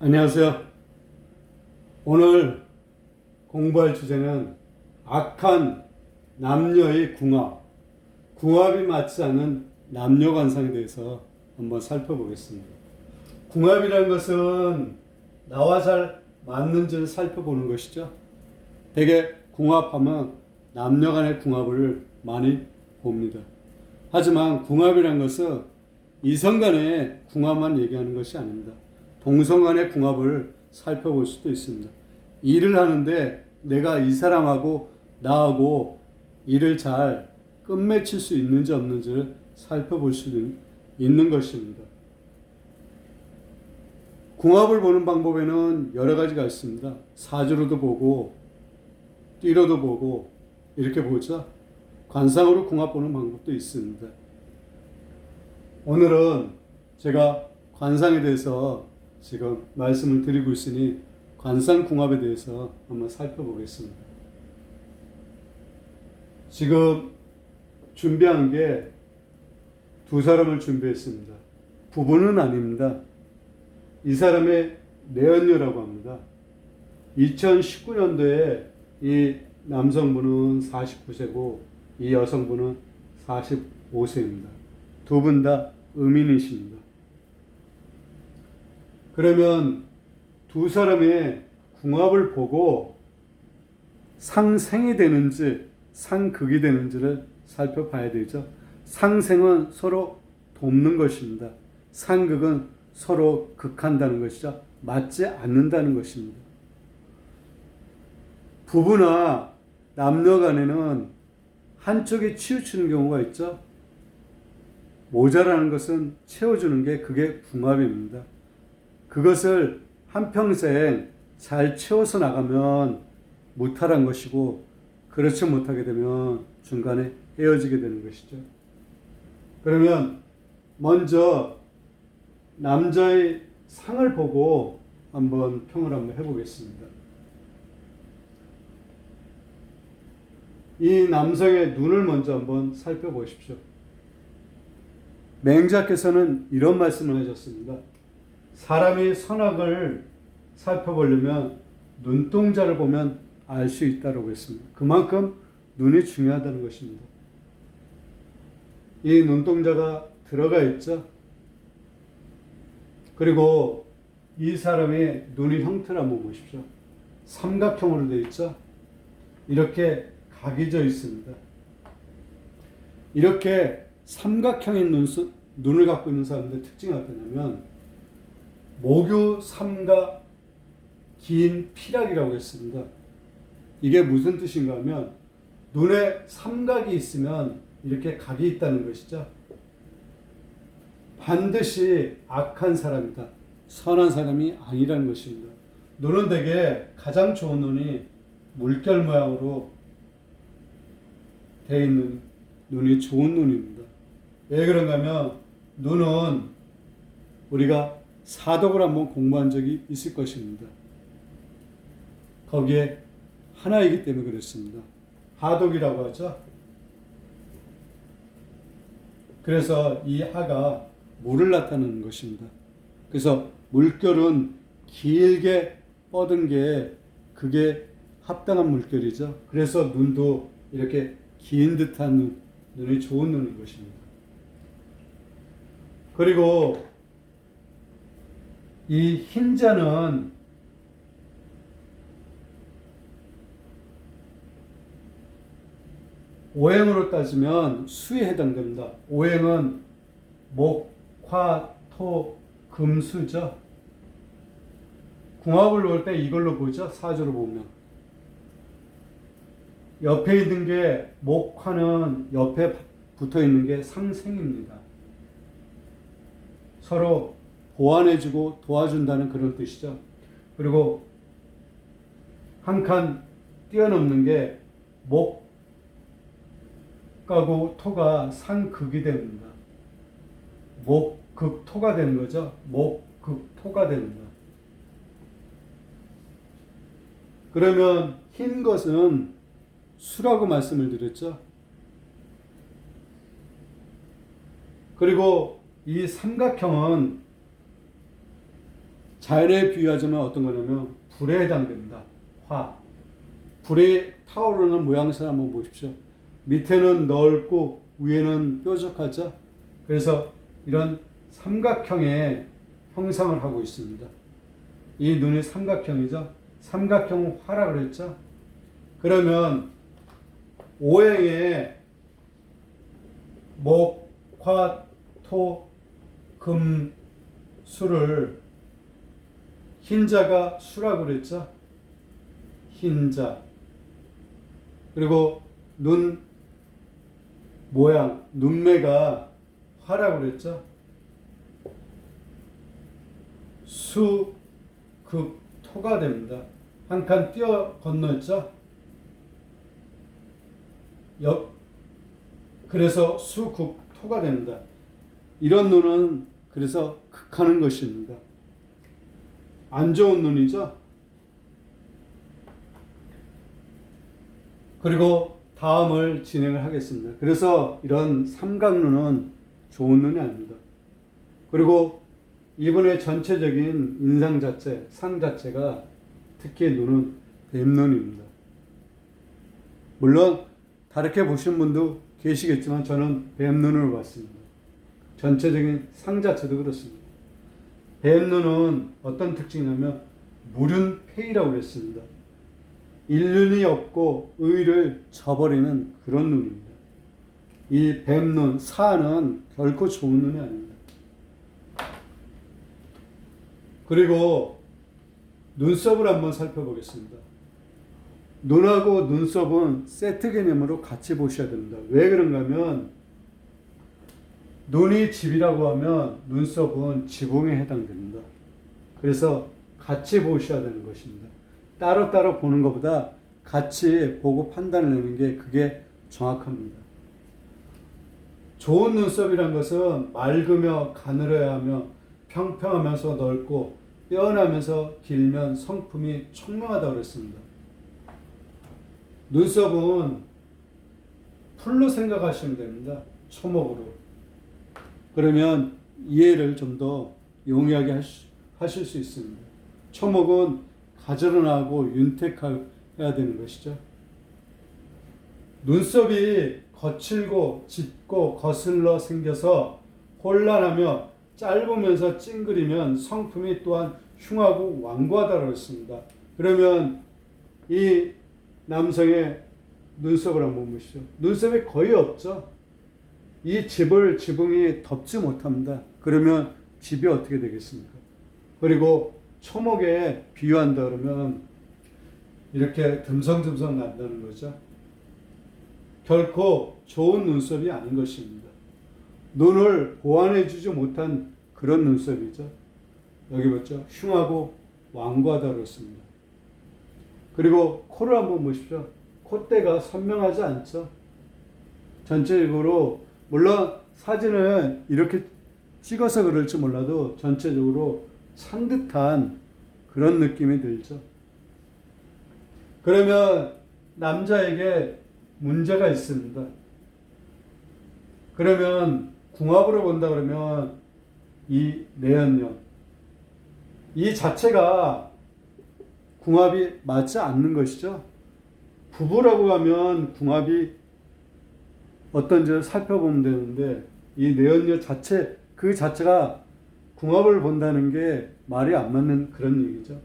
안녕하세요. 오늘 공부할 주제는 악한 남녀의 궁합, 궁합이 맞지 않는 남녀 관상에 대해서 한번 살펴보겠습니다. 궁합이라는 것은 나와 잘 맞는지를 살펴보는 것이죠. 대개 궁합하면 남녀 간의 궁합을 많이 봅니다. 하지만 궁합이라는 것은 이성 간의 궁합만 얘기하는 것이 아닙니다. 동성 간의 궁합을 살펴볼 수도 있습니다. 일을 하는데 내가 이 사람하고 나하고 일을 잘 끝맺힐 수 있는지 없는지를 살펴볼 수 있는 것입니다. 궁합을 보는 방법에는 여러 가지가 있습니다. 사주로도 보고, 띠로도 보고, 이렇게 보죠. 관상으로 궁합 보는 방법도 있습니다. 오늘은 제가 관상에 대해서 지금 말씀을 드리고 있으니 관상 궁합에 대해서 한번 살펴보겠습니다. 지금 준비한 게 두 사람을 준비했습니다. 부부는 아닙니다. 이 사람의 내연녀라고 합니다. 2019년도에 이 남성분은 49세고 이 여성분은 45세입니다. 두 분 다 음인이십니다. 그러면 두 사람의 궁합을 보고 상생이 되는지 상극이 되는지를 살펴봐야 되죠. 상생은 서로 돕는 것입니다. 상극은 서로 극한다는 것이죠. 맞지 않는다는 것입니다. 부부나 남녀 간에는 한쪽이 치우치는 경우가 있죠. 모자라는 것은 채워주는 게 그게 궁합입니다. 그것을 한평생 잘 채워서 나가면 무탈한 것이고 그렇지 못하게 되면 중간에 헤어지게 되는 것이죠. 그러면 먼저 남자의 상을 보고 한번 평을 한번 해보겠습니다. 이 남성의 눈을 먼저 한번 살펴보십시오. 맹자께서는 이런 말씀을 하셨습니다. 사람이 선악을 살펴보려면 눈동자를 보면 알 수 있다고 했습니다. 그만큼 눈이 중요하다는 것입니다. 이 눈동자가 들어가 있죠. 그리고 이 사람의 눈의 형태를 한번 보십시오. 삼각형으로 되어 있죠. 이렇게 각이 져 있습니다. 이렇게 삼각형인 눈, 눈을 갖고 있는 사람들의 특징이 어떠냐면 목유 삼가 긴 피락이라고 했습니다. 이게 무슨 뜻인가 하면 눈에 삼각이 있으면 이렇게 각이 있다는 것이죠. 반드시 악한 사람이다. 선한 사람이 아니라는 것입니다. 눈은 되게 가장 좋은 눈이 물결 모양으로 되어 있는 눈이 좋은 눈입니다. 왜 그런가 하면 눈은 우리가 사독을 한번 공부한 적이 있을 것입니다. 거기에 하나이기 때문에 그렇습니다. 하독이라고 하죠. 그래서 이 하가 물을 나타내는 것입니다. 그래서 물결은 길게 뻗은 게 그게 합당한 물결이죠. 그래서 눈도 이렇게 긴 듯한 눈, 눈이 좋은 눈인 것입니다. 그리고 이 흰자는 오행으로 따지면 수에 해당됩니다. 오행은 목, 화, 토, 금수죠. 궁합을 놓을 때 이걸로 보죠. 사주로 보면. 옆에 있는 게 목화는 옆에 붙어 있는 게 상생입니다. 서로 보완해주고 도와준다는 그런 뜻이죠. 그리고 한 칸 뛰어넘는 게 목하고 토가 상극이 됩니다. 목극 토가 되는 거죠. 목극 토가 됩니다. 그러면 흰 것은 수라고 말씀을 드렸죠. 그리고 이 삼각형은 자연에 비유하자면 어떤 거냐면 불에 해당됩니다. 화. 불이 타오르는 모양새를 한번 보십시오. 밑에는 넓고 위에는 뾰족하죠. 그래서 이런 삼각형의 형상을 하고 있습니다. 이 눈이 삼각형이죠. 삼각형 화라 그랬죠. 그러면 오행의 목, 화, 토, 금, 수를 흰자가 수라고 그랬죠. 흰자. 그리고 눈 모양, 눈매가 화라고 그랬죠. 수, 급, 토가 됩니다. 한 칸 뛰어 건넜죠. 옆, 그래서 수, 급, 토가 됩니다. 이런 눈은 그래서 극하는 것입니다. 안 좋은 눈이죠. 그리고 다음을 진행을 하겠습니다. 그래서 이런 삼각눈은 좋은 눈이 아닙니다. 그리고 이번에 전체적인 인상 자체, 상 자체가 특히 눈은 뱀눈입니다. 물론 다르게 보시는 분도 계시겠지만 저는 뱀눈을 봤습니다. 전체적인 상 자체도 그렇습니다. 뱀눈은 어떤 특징이냐면 무륜폐이라고 그랬습니다. 일륜이 없고 의를 저버리는 그런 눈입니다. 이 뱀눈, 사는 결코 좋은 눈이 아닙니다. 그리고 눈썹을 한번 살펴보겠습니다. 눈하고 눈썹은 세트 개념으로 같이 보셔야 됩니다. 왜 그런가 하면 눈이 집이라고 하면 눈썹은 지붕에 해당됩니다. 그래서 같이 보셔야 되는 것입니다. 따로따로 보는 것보다 같이 보고 판단을 내는 게 그게 정확합니다. 좋은 눈썹이란 것은 맑으며 가늘어야 하며 평평하면서 넓고 뼈나면서 길면 성품이 청명하다고 그랬습니다. 눈썹은 풀로 생각하시면 됩니다. 초목으로. 그러면 이해를 좀 더 용이하게 하실 수 있습니다. 초목은 가지런하고 윤택해야 되는 것이죠. 눈썹이 거칠고 짙고 거슬러 생겨서 혼란하며 짧으면서 찡그리면 성품이 또한 흉하고 완고하다고 했습니다. 그러면 이 남성의 눈썹을 한번 보시죠. 눈썹이 거의 없죠. 이 집을 지붕이 덮지 못합니다. 그러면 집이 어떻게 되겠습니까? 그리고 초목에 비유한다 그러면 이렇게 듬성듬성 난다는 거죠. 결코 좋은 눈썹이 아닌 것입니다. 눈을 보완해주지 못한 그런 눈썹이죠. 여기 보죠. 흉하고 완고하다 그렇습니다. 그리고 코를 한번 보십시오. 콧대가 선명하지 않죠. 전체적으로 물론 사진을 이렇게 찍어서 그럴지 몰라도 전체적으로 산듯한 그런 느낌이 들죠. 그러면 남자에게 문제가 있습니다. 그러면 궁합으로 본다 그러면 이 내연년 이 자체가 궁합이 맞지 않는 것이죠. 부부라고 하면 궁합이 어떤지 살펴보면 되는데 이 내연녀 자체 그 자체가 궁합을 본다는 게 말이 안 맞는 그런 얘기죠.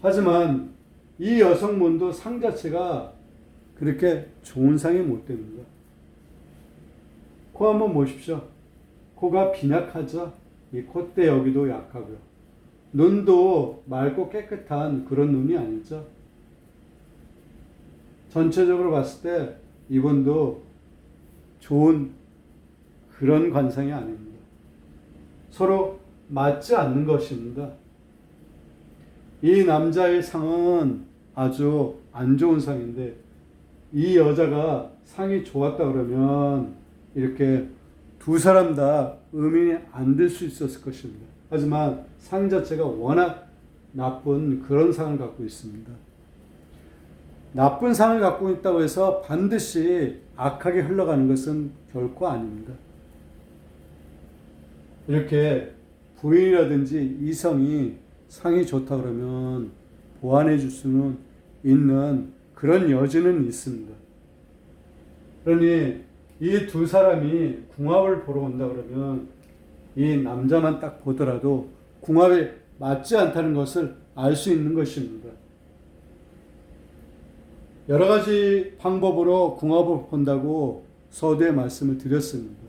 하지만 이 여성분도 상 자체가 그렇게 좋은 상이 못 됩니다. 코 한번 보십시오. 코가 빈약하죠? 이 콧대 여기도 약하고요. 눈도 맑고 깨끗한 그런 눈이 아니죠. 전체적으로 봤을 때 이분도 좋은 그런 관상이 아닙니다. 서로 맞지 않는 것입니다. 이 남자의 상은 아주 안 좋은 상인데 이 여자가 상이 좋았다 그러면 이렇게 두 사람 다 의민이 안 될 수 있었을 것입니다. 하지만 상 자체가 워낙 나쁜 그런 상을 갖고 있습니다. 나쁜 상을 갖고 있다고 해서 반드시 악하게 흘러가는 것은 결코 아닙니다. 이렇게 부인이라든지 이성이 상이 좋다 그러면 보완해 줄 수는 있는 그런 여지는 있습니다. 그러니 이 두 사람이 궁합을 보러 온다 그러면 이 남자만 딱 보더라도 궁합에 맞지 않다는 것을 알 수 있는 것입니다. 여러 가지 방법으로 궁합을 본다고 서두에 말씀을 드렸습니다.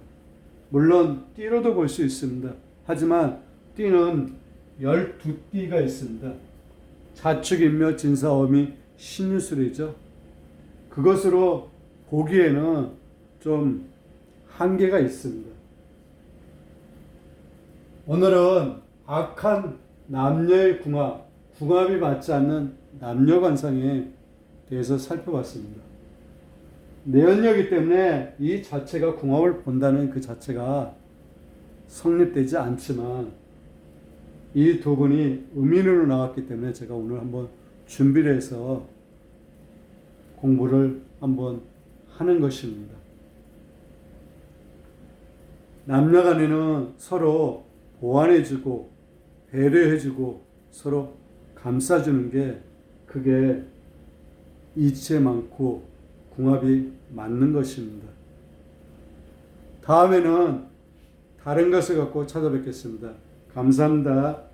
물론 띠로도 볼 수 있습니다. 하지만 띠는 12띠가 있습니다. 자축, 인묘, 진사, 어미, 신유술이죠. 그것으로 보기에는 좀 한계가 있습니다. 오늘은 악한 남녀의 궁합, 궁합이 맞지 않는 남녀 관상에 대해서 살펴봤습니다. 내연녀이기 때문에 이 자체가 궁합을 본다는 그 자체가 성립되지 않지만 이 두 분이 음인으로 나왔기 때문에 제가 오늘 한번 준비를 해서 공부를 한번 하는 것입니다. 남녀 간에는 서로 보완해주고 배려해주고 서로 감싸주는 게 그게 이치에 많고 궁합이 맞는 것입니다. 다음에는 다른 것을 갖고 찾아뵙겠습니다. 감사합니다.